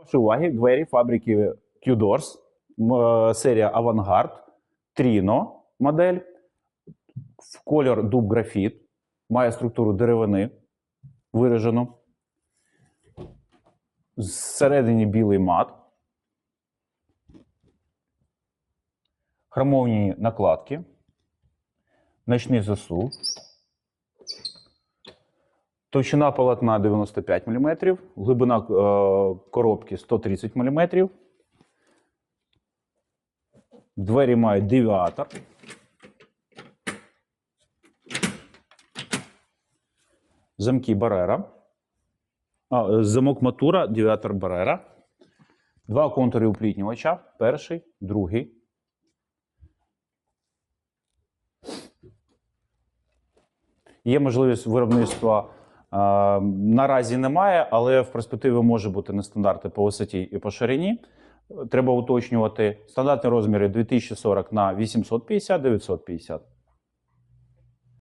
Вашій уваги двері фабрики Q-Doors, е, серія Авангард, Trino модель, кольор дуб графіт, має структуру деревини виражену. Зсередині білий мат. Хромовні накладки. Ночний засув. Товщина полотна 95 мм, глибина е, коробки 130 мм. Двері мають девіатор. Замки Барера. А, е, замок Матура, девіатор Барера. Два контури уплітнювача. Перший, другий. Є можливість виробництва. Наразі немає, але в перспективі може бути нестандарти по висоті і по ширині. Треба уточнювати стандартні розміри 2040 на 850 950.